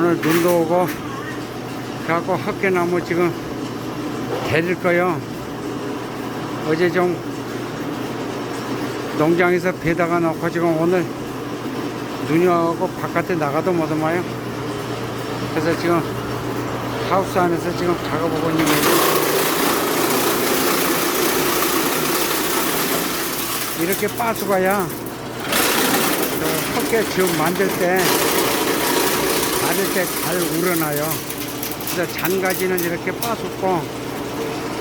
오늘 눈도 오고 그래갖고 헛개나무 지금 데릴 거요. 어제 좀 농장에서 배다가 놓고 지금 오늘 눈이 와고 바깥에 나가도 못 와요. 그래서 지금 하우스 안에서 지금 작업하고 있는 거예요 이렇게 빠수가야 그 헛개 즙 만들 때 마를 때 잘 우러나요. 그래서 잔가지는 이렇게 빠수고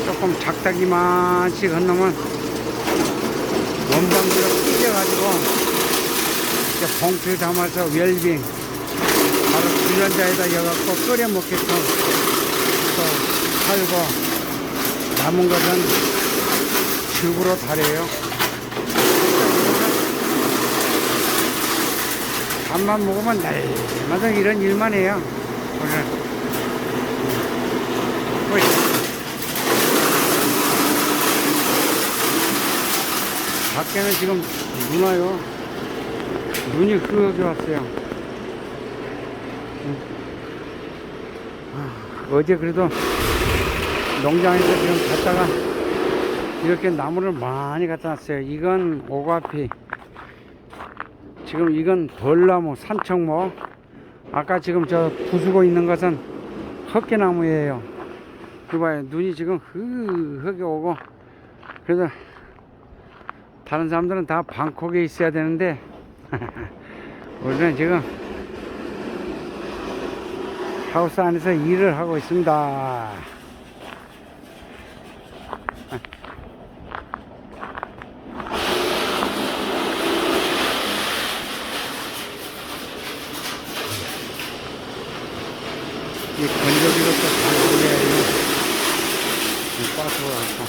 조금 작다기만씩 한 놈은 원방지로 찢어가지고 이렇게 봉투에 담아서 웰빙 바로 주전자에다 여갖고 끓여 먹게끔 또 팔고 남은 것은 즙으로 달여요 밥만 먹으면 날마다 이런 일만 해요. 오늘. 어이. 밖에는 지금 눈 와요? 눈이 흐르게 왔어요. 음. 아, 어제 그래도 농장에서 지금 갔다가 이렇게 나무를 많이 갖다 놨어요. 이건 오가피 지금 이건 벌나무 산청모. 아까 지금 저 부수고 있는 것은 헛개나무예요. 그 봐요. 눈이 지금 흐흐게 오고. 그래서 다른 사람들은 다 방콕에 있어야 되는데 우리는 지금 하우스 안에서 일을 하고 있습니다 이 건조기로 또잘 돌려야요. 이 빠스가 갖고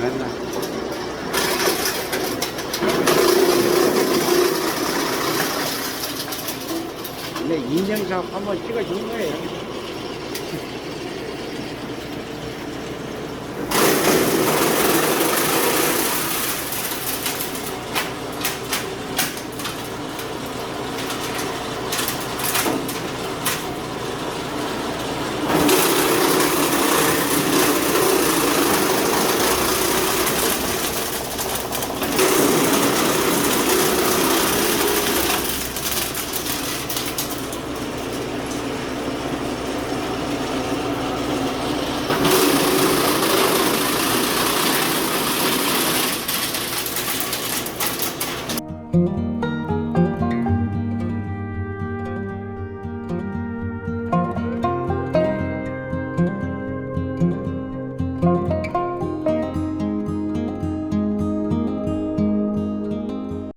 맨날. 근데 인증샷 한번 찍어주는 거예요